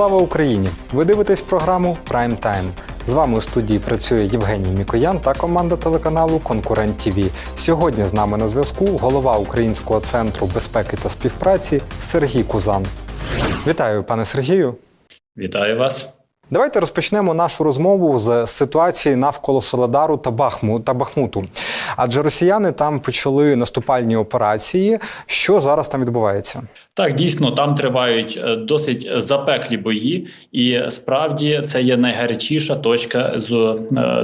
Слава Україні! Ви дивитесь програму Прайм Тайм. З вами у студії працює Євгеній Мікоян та команда телеканалу Конкурент ТІВІ. Сьогодні з нами на зв'язку голова Українського центру безпеки та співпраці Сергій Кузан. Вітаю, пане Сергію. Вітаю вас. Давайте розпочнемо нашу розмову з ситуації навколо Соледару та Бахму та Бахмуту. Адже росіяни там почали наступальні операції. Що зараз там відбувається? Так, дійсно, там тривають е, досить запеклі бої, і справді це є найгарячіша точка з е,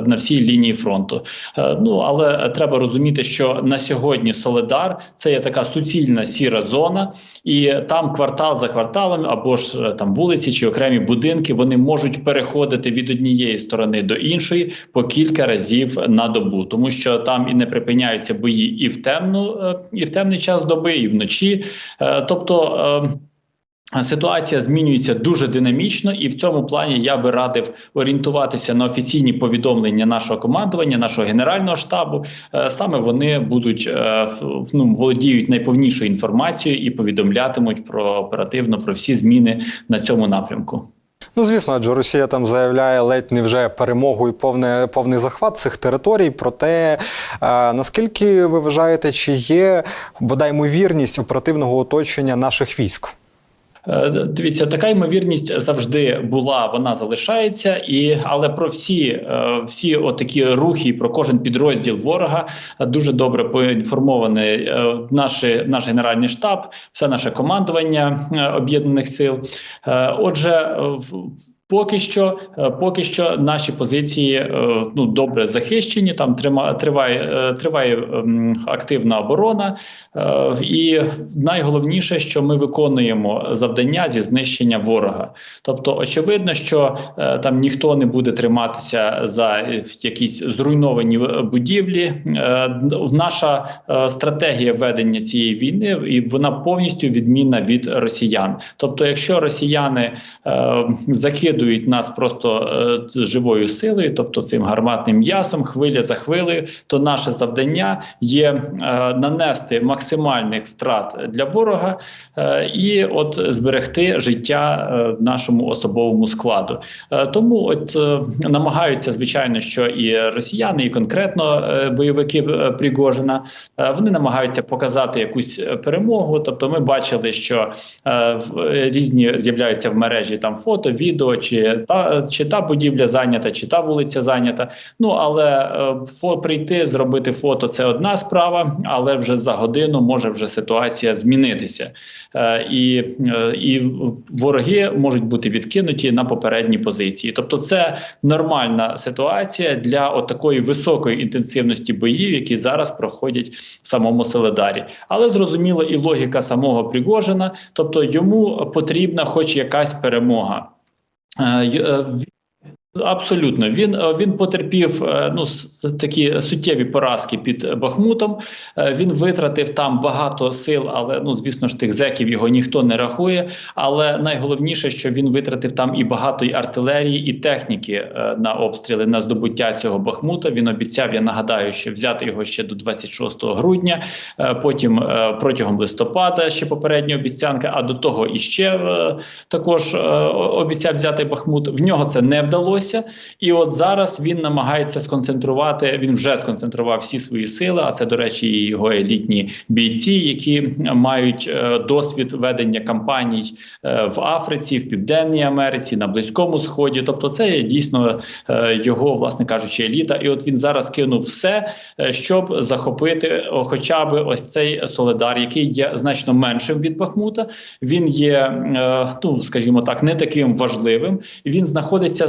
на всій лінії фронту. Е, Ну але треба розуміти, що на сьогодні Соледар це є така суцільна сіра зона, і там квартал за кварталом, або ж там вулиці чи окремі будинки, вони можуть переходити від однієї сторони до іншої по кілька разів на добу, тому що там і не припиняються бої і в темну, і в темний час доби, і вночі. Е, Тобто. е, Ситуація змінюється дуже динамічно, і в цьому плані я би радив орієнтуватися на офіційні повідомлення нашого командування, нашого генерального штабу. Е, Саме вони будуть е, ну, володіють найповнішою інформацією і повідомлятимуть про оперативно про всі зміни на цьому напрямку. Ну, звісно, адже Росія там заявляє ледь не вже перемогу і повне, повний захват цих територій. Проте е, наскільки ви вважаєте, чи є бодай ймовірність оперативного оточення наших військ? Е, Дивіться, така ймовірність завжди була, вона залишається, і але про всі, е, всі отакі рухи, про кожен підрозділ ворога е, дуже добре поінформований наш, наші, наш генеральний штаб, все наше командування е, об'єднаних сил. Е, Отже, е, в- Поки що, е, поки що наші позиції е, ну добре захищені. Там триває е, триває ем, активна оборона, і найголовніше, що ми виконуємо завдання зі знищення ворога. Тобто, очевидно, що там ніхто не буде триматися за якісь зруйновані будівлі. Наша стратегія ведення цієї війни і вона повністю відмінна від росіян. Тобто, якщо росіяни е, закидують нас просто е, живою силою, тобто цим гарматним м'ясом, хвиля за хвилею, то наше завдання є е, нанести максимальних втрат для ворога е, і от зберегти життя нашому особовому складу. Тому от намагаються, звичайно, що і росіяни, і конкретно бойовики Пригожина, вони намагаються показати якусь перемогу. Тобто, ми бачили, що в- різні з'являються в мережі там фото, відео, чи та чи та будівля зайнята, чи та вулиця зайнята. Ну але е, фо, прийти, зробити фото це одна справа, але вже за годину може вже ситуація змінитися, е, і, е, і вороги можуть бути відкинуті на попередні позиції. Тобто, це нормальна ситуація для от такої високої інтенсивності боїв, які зараз проходять в самому Селедарі. Але зрозуміло, і логіка самого Пригожина, тобто йому потрібна, хоч якась перемога. uh, uh Абсолютно, він е, він потерпів е, ну такі суттєві поразки під Бахмутом. Е, Він витратив там багато сил, але ну звісно ж тих зеків його ніхто не рахує. Але найголовніше, що він витратив там і багато і артилерії, і техніки на обстріли на здобуття цього Бахмута. Він обіцяв, я нагадаю, що взяти його ще до 26 грудня. Потім протягом листопада ще попередня обіцянка. А до того іще також обіцяв взяти Бахмут. В нього це не вдалося. І от зараз він намагається сконцентрувати. Він вже сконцентрував всі свої сили. А це, до речі, і його елітні бійці, які мають е, досвід ведення кампаній е, в Африці, в Південній Америці, на Близькому Сході. Тобто, це дійсно е, його, власне кажучи, еліта. І от він зараз кинув все, щоб захопити хоча б ось цей Соледар, який є значно меншим від Бахмута. Він є, ну скажімо так, не таким важливим. Він знаходиться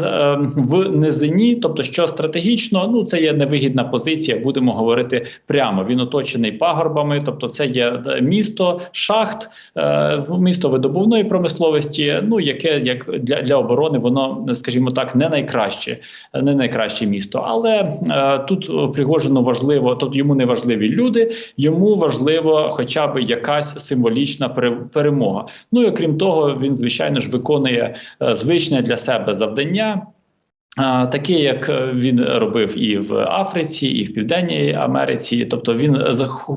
в низині, тобто, що стратегічно, ну це є невигідна позиція. Будемо говорити прямо. Він оточений пагорбами, тобто, це є е, місто шахт, е, місто видобувної промисловості. Ну яке як для, для оборони, воно скажімо так, не найкраще, не найкраще місто. Але е, тут Пригожину важливо, тобто йому не важливі люди, йому важливо, хоча б якась символічна пере- перемога. Ну і окрім того, він звичайно ж виконує звичне для себе завдання. А, Такий, як е, він робив і в Африці, і в Південній Америці, тобто він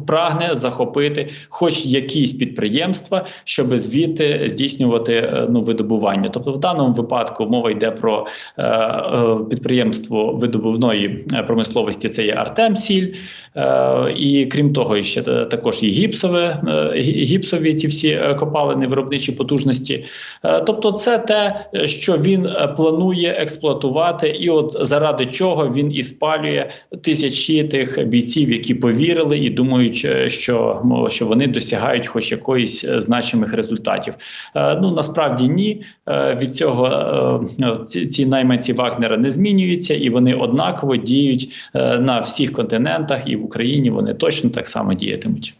прагне захопити хоч якісь підприємства, щоб звідти здійснювати е, ну видобування. Тобто, в даному випадку мова йде про е, е, підприємство видобувної промисловості. Це є Артемсіль, е, і крім того, ще також і гіпсове е, гіпсові ці всі копалини, виробничі потужності. Е, Тобто, це те, що він планує експлуатувати, і от заради чого він і спалює тисячі тих бійців, які повірили і думають, е, що, мо- що вони досягають хоч якоїсь е, значимих результатів. Е, Ну насправді ні. Від цього ці, ці найманці Вагнера не змінюються, і вони однаково діють на всіх континентах, і в Україні вони точно так само діятимуть.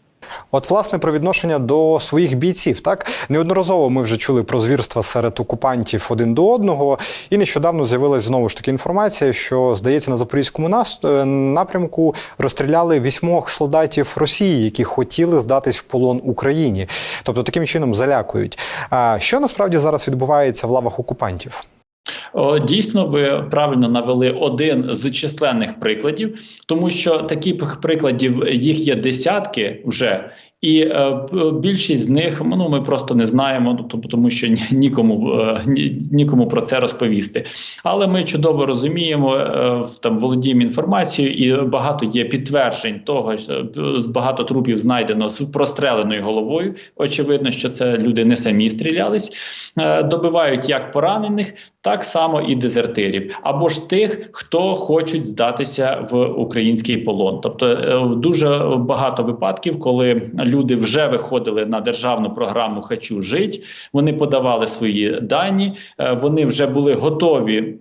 От, власне, про відношення до своїх бійців. Так неодноразово ми вже чули про звірства серед окупантів один до одного, і нещодавно з'явилась знову ж таки інформація, що здається на запорізькому е, напрямку розстріляли вісьмох солдатів Росії, які хотіли здатись в полон Україні, тобто таким чином залякують. А що насправді зараз відбувається в лавах окупантів? Дійсно, ви правильно навели один з численних прикладів, тому що таких прикладів їх є десятки вже, і е, більшість з них ну ми просто не знаємо, ну, тобто, тому що нікому е, нікому про це розповісти. Але ми чудово розуміємо, е, там володіємо інформацією, і багато є підтверджень того, що е, багато трупів знайдено з простреленою головою. Очевидно, що це люди не самі стрілялись, Е, добивають як поранених, так само і дезертирів, або ж тих, хто хочуть здатися в український полон. Тобто е, дуже багато випадків, коли люди вже виходили на державну програму Хочу жить. Вони подавали свої дані, е, вони вже були готові.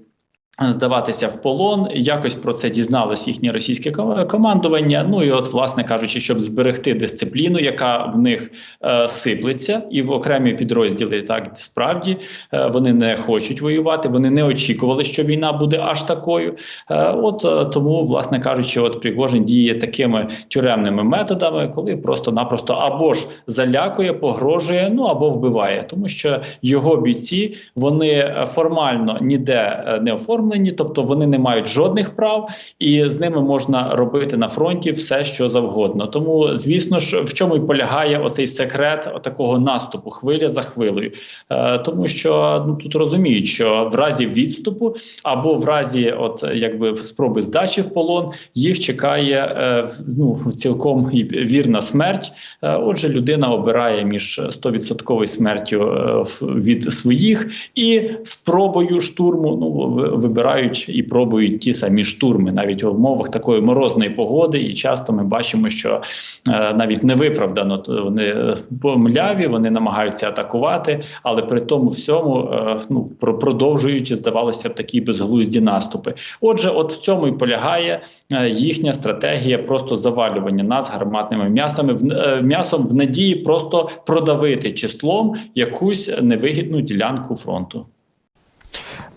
Здаватися в полон, якось про це дізналось їхнє російське командування. Ну і от, власне кажучи, щоб зберегти дисципліну, яка в них е, сиплеться, і в окремі підрозділи так справді е, вони не хочуть воювати. Вони не очікували, що війна буде аж такою. Е, от е, тому, власне кажучи, от Пригожин діє такими тюремними методами, коли просто-напросто або ж залякує, погрожує, ну або вбиває, тому що його бійці вони е, формально ніде е, не оформлені, тобто вони не мають жодних прав, і з ними можна робити на фронті все, що завгодно. Тому, звісно ж, в чому й полягає оцей секрет такого наступу хвиля за хвилею, е, тому що ну тут розуміють, що в разі відступу або в разі, от якби спроби здачі в полон, їх чекає е, ну цілком вірна смерть. Е, Отже, людина обирає між 100% смертю е, від своїх і спробою штурму. Ну ви- вибирають і пробують ті самі штурми, навіть в умовах такої морозної погоди. І часто ми бачимо, що е, навіть невиправдано вони помиляві, вони намагаються атакувати, але при тому всьому е, ну продовжують здавалося б такі безглузді наступи. Отже, от в цьому і полягає е, їхня стратегія просто завалювання нас гарматними м'ясами в е, м'ясом в надії просто продавити числом якусь невигідну ділянку фронту.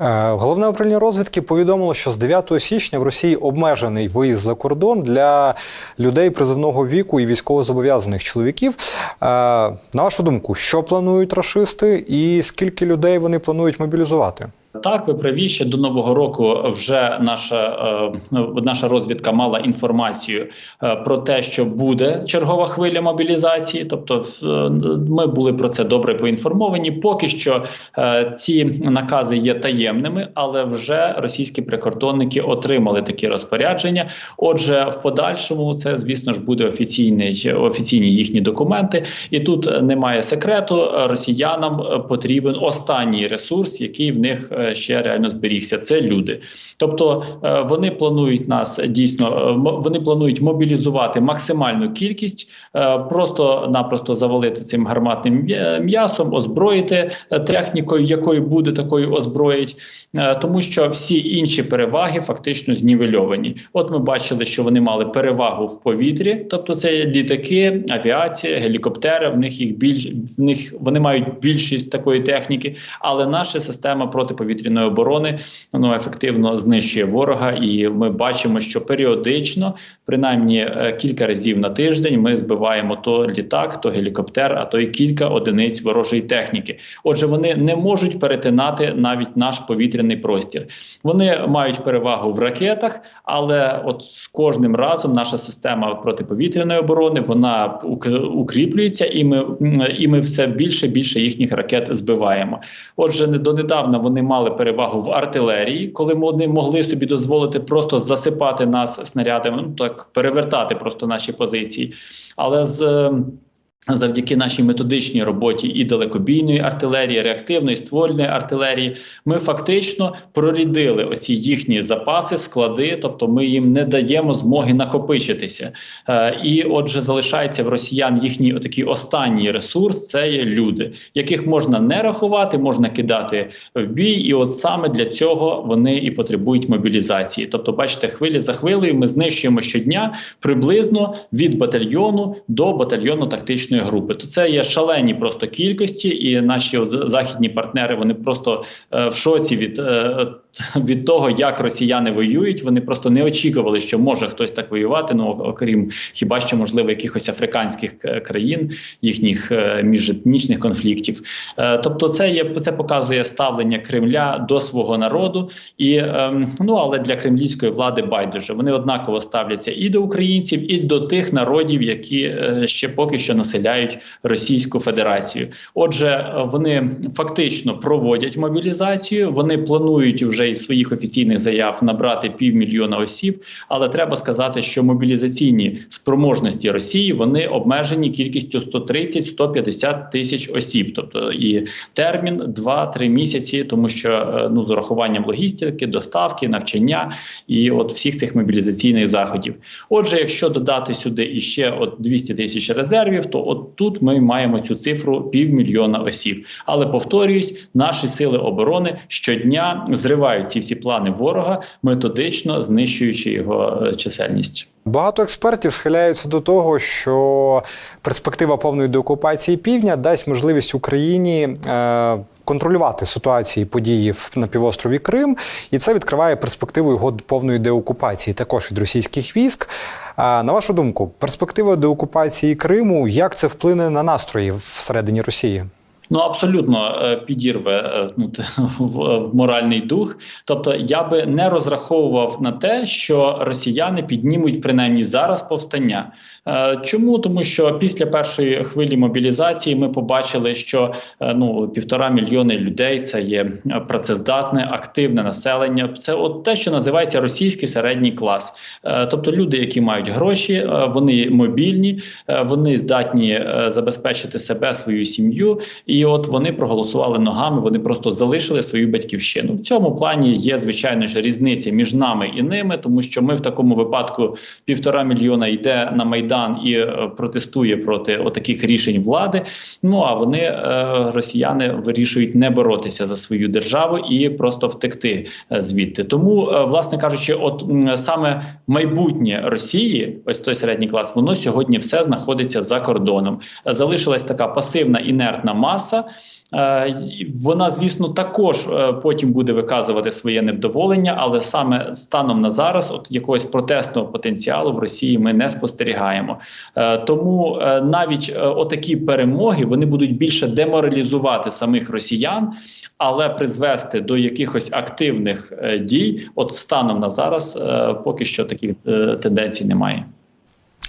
Е, Головне управління розвідки повідомило, що з 9 січня в Росії обмежений виїзд за кордон для людей призовного віку і військовозобов'язаних чоловіків. Е, На вашу думку, що планують рашисти, і скільки людей вони планують мобілізувати? Так, ви праві, ще до нового року вже наша е, ну, наша розвідка мала інформацію е, про те, що буде чергова хвиля мобілізації. Тобто, е, ми були про це добре поінформовані. Поки що ці накази є таємними, але вже російські прикордонники отримали такі розпорядження. Отже, в подальшому це, звісно ж, буде офіційний офіційні їхні документи, і тут немає секрету. Росіянам потрібен останній ресурс, який в них ще реально зберігся. Це люди. Тобто е, вони планують нас дійсно, е, вони планують мобілізувати максимальну кількість, е, просто-напросто завалити цим гарматним м'ясом, озброїти е, технікою, якою буде такою озброїть. Е, Тому що всі інші переваги фактично знівельовані. От ми бачили, що вони мали перевагу в повітрі, тобто це літаки, авіація, гелікоптери. В них їх більш в них вони мають більшість такої техніки, але наша система протиповітряної протиповітряної оборони воно ефективно знищує ворога, і ми бачимо, що періодично, принаймні е, кілька разів на тиждень, ми збиваємо то літак, то гелікоптер, а то й кілька одиниць ворожої техніки. Отже, вони не можуть перетинати навіть наш повітряний простір. Вони мають перевагу в ракетах, але от з кожним разом наша система протиповітряної оборони вона ук- укріплюється, і ми і ми все більше більше їхніх ракет збиваємо. Отже, не донедавна вони мали перевагу в артилерії, коли вони могли собі дозволити просто засипати нас снарядами, ну так перевертати просто наші позиції. Але з е, Завдяки нашій методичній роботі і далекобійної артилерії, реактивної ствольної артилерії, ми фактично прорідили оці їхні запаси, склади, тобто ми їм не даємо змоги накопичитися. Е, і отже, залишається в росіян їхній отакий останній ресурс це є люди, яких можна не рахувати, можна кидати в бій. І от саме для цього вони і потребують мобілізації. Тобто, бачите, хвилі за хвилею ми знищуємо щодня приблизно від батальйону до батальйону тактичної групи. То це є шалені просто кількості, і наші от західні партнери вони просто е, в шоці від, е, від того, як росіяни воюють. Вони просто не очікували, що може хтось так воювати. Ну окрім хіба що можливо якихось африканських е, країн, їхніх е, міжетнічних конфліктів. Е, тобто, це є це показує ставлення Кремля до свого народу, і ем, ну але для кремлівської влади байдуже вони однаково ставляться і до українців, і до тих народів, які ще поки що населяють Російську Федерацію. Отже, вони фактично проводять мобілізацію. Вони планують вже із своїх офіційних заяв набрати півмільйона осіб. Але треба сказати, що мобілізаційні спроможності Росії вони обмежені кількістю 130-150 тисяч осіб, тобто і термін 2-3 місяці, тому що е, ну з урахуванням логістики, доставки, навчання і от всіх цих мобілізаційних заходів. Отже, якщо додати сюди іще от 200 тисяч резервів, то от тут ми маємо цю цифру півмільйона осіб. Але повторююсь, наші сили оборони щодня зривають ці всі плани ворога, методично знищуючи його е, чисельність. Багато експертів схиляються до того, що перспектива повної деокупації півдня дасть можливість Україні. Е- Контролювати ситуації події на півострові Крим, і це відкриває перспективу його повної деокупації також від російських військ. А на вашу думку, перспектива деокупації Криму як це вплине на настрої всередині Росії? Ну абсолютно е, підірве е, ну, в моральний дух. Тобто, я би не розраховував на те, що росіяни піднімуть принаймні зараз повстання. Е, Чому тому, що після першої хвилі мобілізації ми побачили, що е, ну півтора мільйони людей це є е, працездатне, активне населення. Це от те, що називається російський середній клас. Тобто люди, які мають гроші, вони мобільні, вони здатні забезпечити себе, свою сім'ю. І от вони проголосували ногами, вони просто залишили свою батьківщину. В цьому плані є звичайно ж різниця між нами і ними, тому що ми в такому випадку півтора мільйона йде на майдан і е, протестує проти отаких рішень влади. Ну а вони е, росіяни вирішують не боротися за свою державу і просто втекти е, звідти. Тому, власне кажучи, от саме майбутнє Росії, ось той середній клас, воно сьогодні все знаходиться за кордоном. Залишилась така пасивна інертна маса. Е, Вона, звісно, також е, потім буде виказувати своє невдоволення, але саме станом на зараз, от якогось протестного потенціалу в Росії ми не спостерігаємо. Е, Тому навіть отакі перемоги вони будуть більше деморалізувати самих росіян, але призвести до якихось активних дій, от станом на зараз, поки що таких тенденцій немає.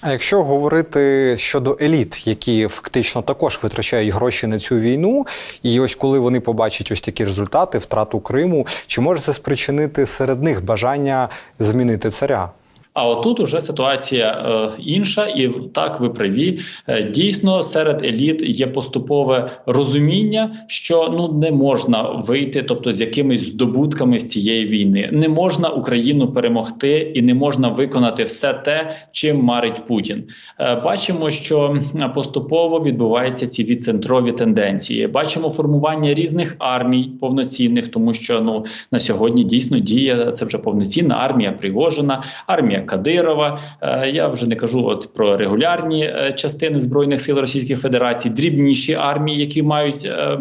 А якщо говорити щодо еліт, які фактично також витрачають гроші на цю війну, і ось коли вони побачать ось такі результати, втрату Криму, чи може це спричинити серед них бажання змінити царя? А отут уже ситуація е, інша, і так ви праві. Е, дійсно, серед еліт є поступове розуміння, що ну не можна вийти, тобто з якимись здобутками з цієї війни. Не можна Україну перемогти і не можна виконати все те, чим марить Путін. Е, бачимо, що поступово відбуваються ці відцентрові тенденції. Бачимо формування різних армій повноцінних, тому що ну на сьогодні дійсно діє це вже повноцінна армія Пригожина, армія Кадирова. Е, Я вже не кажу от про регулярні е, частини збройних сил Російської Федерації, дрібніші армії, які мають е,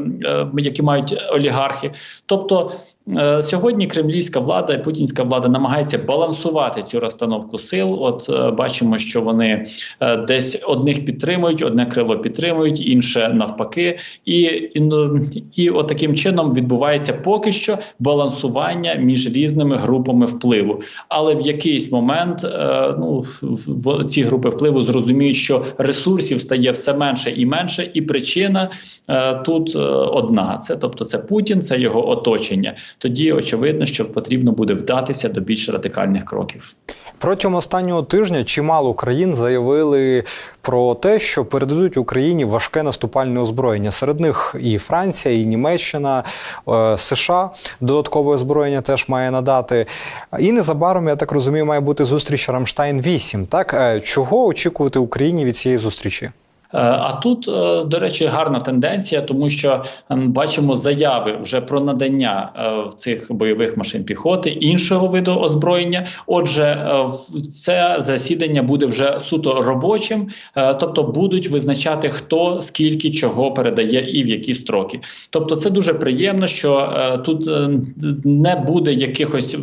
які мають олігархи. Тобто Сьогодні кремлівська влада і путінська влада намагається балансувати цю розстановку сил. От е, бачимо, що вони е, десь одних підтримують, одне крило підтримують, інше навпаки, і, і, ну, і от таким чином відбувається поки що балансування між різними групами впливу. Але в якийсь момент е, ну в, ці групи впливу зрозуміють, що ресурсів стає все менше і менше, і причина е, тут е, одна: це тобто це Путін, це його оточення тоді очевидно, що потрібно буде вдатися до більш радикальних кроків. Протягом останнього тижня чимало країн заявили про те, що передадуть Україні важке наступальне озброєння. Серед них і Франція, і Німеччина, е, США додаткове озброєння теж має надати. І незабаром, я так розумію, має бути зустріч Рамштайн 8 Так Е, чого очікувати Україні від цієї зустрічі? Е, А тут, е, до речі, гарна тенденція, тому що ем, бачимо заяви вже про надання е, цих бойових машин піхоти іншого виду озброєння. Отже, це засідання буде вже суто робочим, тобто будуть визначати, хто скільки чого передає і в які строки. Тобто, це дуже приємно, що тут не буде якихось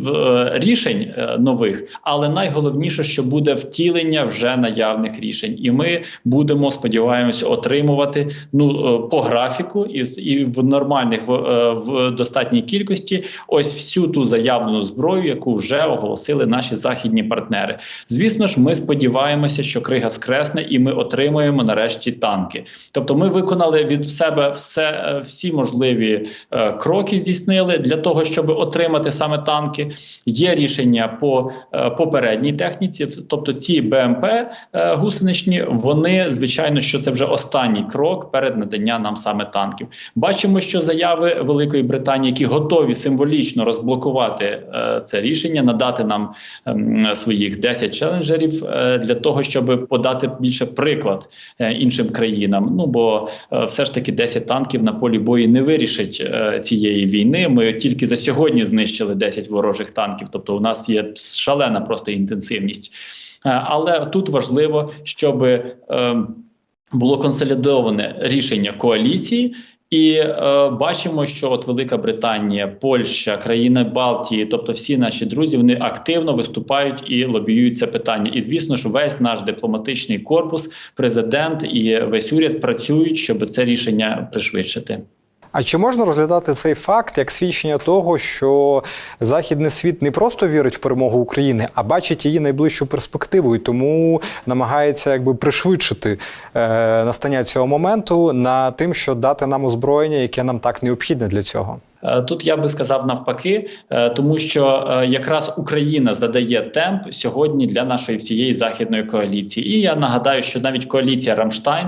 рішень нових, але найголовніше, що буде втілення вже наявних рішень, і ми будемо сподіваємося отримувати ну е, по графіку і, і в нормальних в, е, в достатній кількості ось всю ту заявлену зброю, яку вже оголосили наші західні партнери. Звісно ж, ми сподіваємося, що крига скресне, і ми отримаємо нарешті танки. Тобто, ми виконали від себе все е, всі можливі е, кроки, здійснили для того, щоб отримати саме танки. Є рішення по е, попередній техніці, тобто ці БМП е, гусеничні, вони звичайно, що це вже останній крок перед наданням нам саме танків. Бачимо, що заяви Великої Британії, які готові символічно розблокувати е, це рішення, надати нам ем, своїх 10 челенджерів е, для того, щоб подати більше приклад е, іншим країнам. Ну бо е, все ж таки 10 танків на полі бою не вирішить е, цієї війни. Ми тільки за сьогодні знищили 10 ворожих танків, тобто у нас є шалена просто інтенсивність. Е, Але тут важливо, щоб е, було консолідоване рішення коаліції. І е, бачимо, що от Велика Британія, Польща, країни Балтії, тобто всі наші друзі, вони активно виступають і лобіюють це питання. І звісно ж, весь наш дипломатичний корпус, президент і весь уряд працюють, щоб це рішення пришвидшити. А чи можна розглядати цей факт як свідчення того, що західний світ не просто вірить в перемогу України, а бачить її найближчу перспективу і тому намагається якби пришвидшити е, настання цього моменту на тим, що дати нам озброєння, яке нам так необхідне для цього? Е, Тут я би сказав навпаки, е, тому що е, якраз Україна задає темп сьогодні для нашої всієї західної коаліції. І я нагадаю, що навіть коаліція Рамштайн.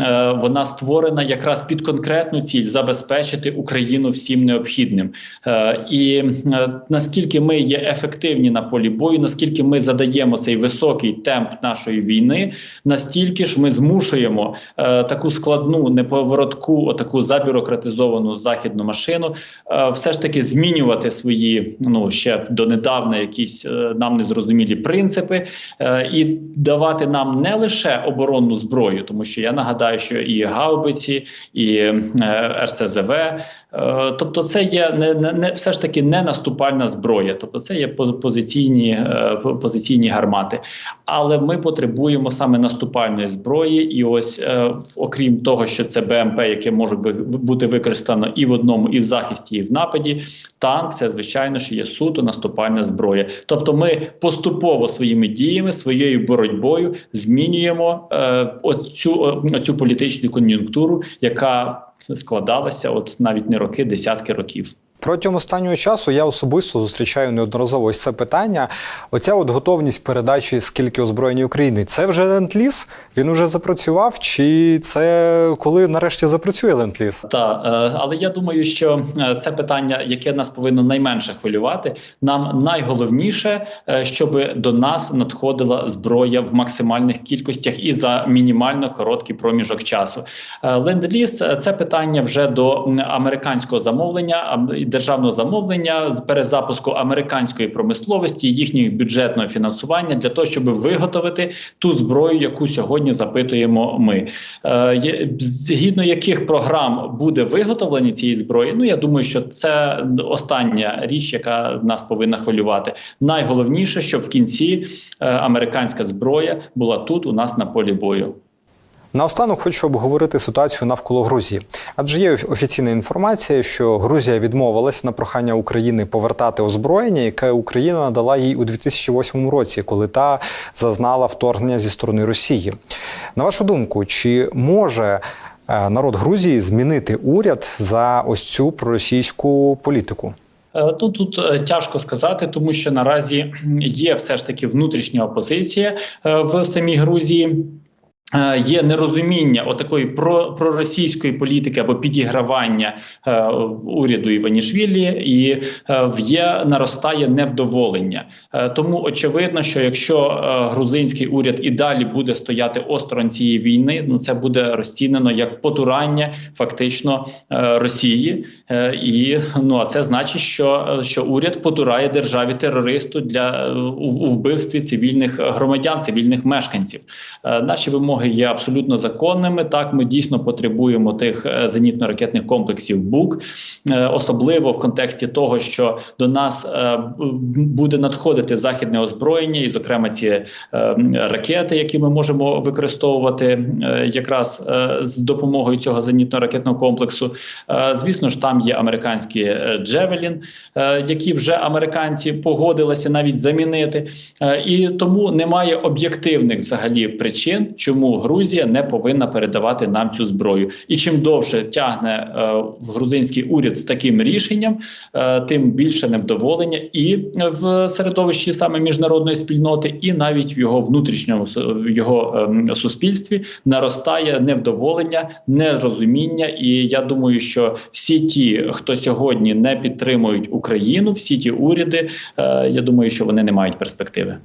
Е, Вона створена якраз під конкретну ціль забезпечити Україну всім необхідним, Е, і е, наскільки ми є ефективні на полі бою, наскільки ми задаємо цей високий темп нашої війни, настільки ж ми змушуємо таку складну, неповоротку, таку забюрократизовану західну машину все ж таки змінювати свої ну ще донедавна якісь нам незрозумілі принципи і давати нам не лише оборонну зброю, тому що я нагадаю, що і гаубиці, і е, РСЗВ. Е, Тобто, це є не, не, все ж таки не наступальна зброя, тобто це є позиційні, е, позиційні гармати. Але ми потребуємо саме наступальної зброї, і ось е, окрім того, що це БМП, яке може бути використано і в одному, і в захисті, і в нападі. Танк це звичайно ж є суто наступальна зброя. Тобто, ми поступово своїми діями, своєю боротьбою змінюємо е, оцю, оцю політичну кон'юнктуру, яка складалася от навіть не роки, десятки років. Протягом останнього часу я особисто зустрічаю неодноразово ось це питання. Оця от готовність передачі скільки озброєння України. Це вже ленд-ліз? Він вже запрацював? Чи це коли нарешті запрацює ленд-ліз? Та е, але я думаю, що е, це питання, яке нас повинно найменше хвилювати. Нам найголовніше, е, щоб до нас надходила зброя в максимальних кількостях і за мінімально короткий проміжок часу. Ленд-ліз – це питання вже до американського замовлення, державного замовлення з перезапуску американської промисловості, їхнього бюджетного фінансування для того, щоб виготовити ту зброю, яку сьогодні запитуємо ми. Е, згідно яких програм буде виготовлення цієї зброї, ну я думаю, що це остання річ, яка нас повинна хвилювати. Найголовніше, щоб в кінці е, американська зброя була тут, у нас на полі бою. Наостанок хочу обговорити ситуацію навколо Грузії, адже є офіційна інформація, що Грузія відмовилась на прохання України повертати озброєння, яке Україна надала їй у 2008 році, коли та зазнала вторгнення зі сторони Росії. На вашу думку, чи може е, народ Грузії змінити уряд за ось цю проросійську політику? Е, Тут тут е, тяжко сказати, тому що наразі є все ж таки внутрішня опозиція в самій Грузії. Е, Є нерозуміння отакої про проросійської політики або підігравання е, в уряду Іванішвілі, і е, є наростає невдоволення. Е, тому очевидно, що якщо е, грузинський уряд і далі буде стояти осторонь цієї війни, ну це буде розцінено як потурання фактично е, Росії, Е, і ну а це значить, що, е, що уряд потурає державі терористу для е, у, у вбивстві цивільних громадян, цивільних мешканців. Е, Наші вимоги є абсолютно законними. Так, ми дійсно потребуємо тих е, зенітно-ракетних комплексів БУК, е, особливо в контексті того, що до нас е, буде надходити західне озброєння, і, зокрема, ці ракети, які ми можемо використовувати якраз з допомогою цього зенітно-ракетного комплексу. Звісно ж, там є американські Джевелін, які вже американці погодилися навіть замінити. І тому немає об'єктивних взагалі причин, чому Грузія не повинна передавати нам цю зброю. І чим довше тягне е, грузинський уряд з таким рішенням, е, тим більше невдоволення і в середовищі саме міжнародної спільноти, і навіть в його внутрішньому в його ем, суспільстві наростає невдоволення, нерозуміння. І я думаю, що всі ті, хто сьогодні не підтримують Україну, всі ті уряди, е, я думаю, що вони не мають перспективи.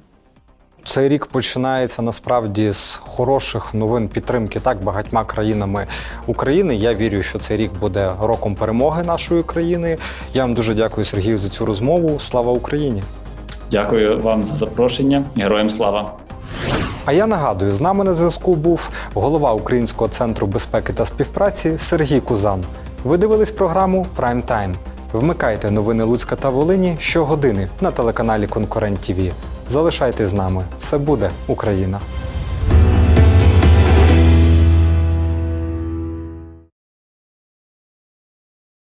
Цей рік починається насправді з хороших новин підтримки так багатьма країнами України. Я вірю, що цей рік буде роком перемоги нашої країни. Я вам дуже дякую, Сергію, за цю розмову. Слава Україні! Дякую вам за запрошення. Героям слава! А я нагадую, з нами на зв'язку був голова Українського центру безпеки та співпраці Сергій Кузан. Ви дивились програму Прайм Тайм. Вмикайте новини Луцька та Волині щогодини на телеканалі Конкурент ТВ. Залишайтесь з нами. Все буде Україна!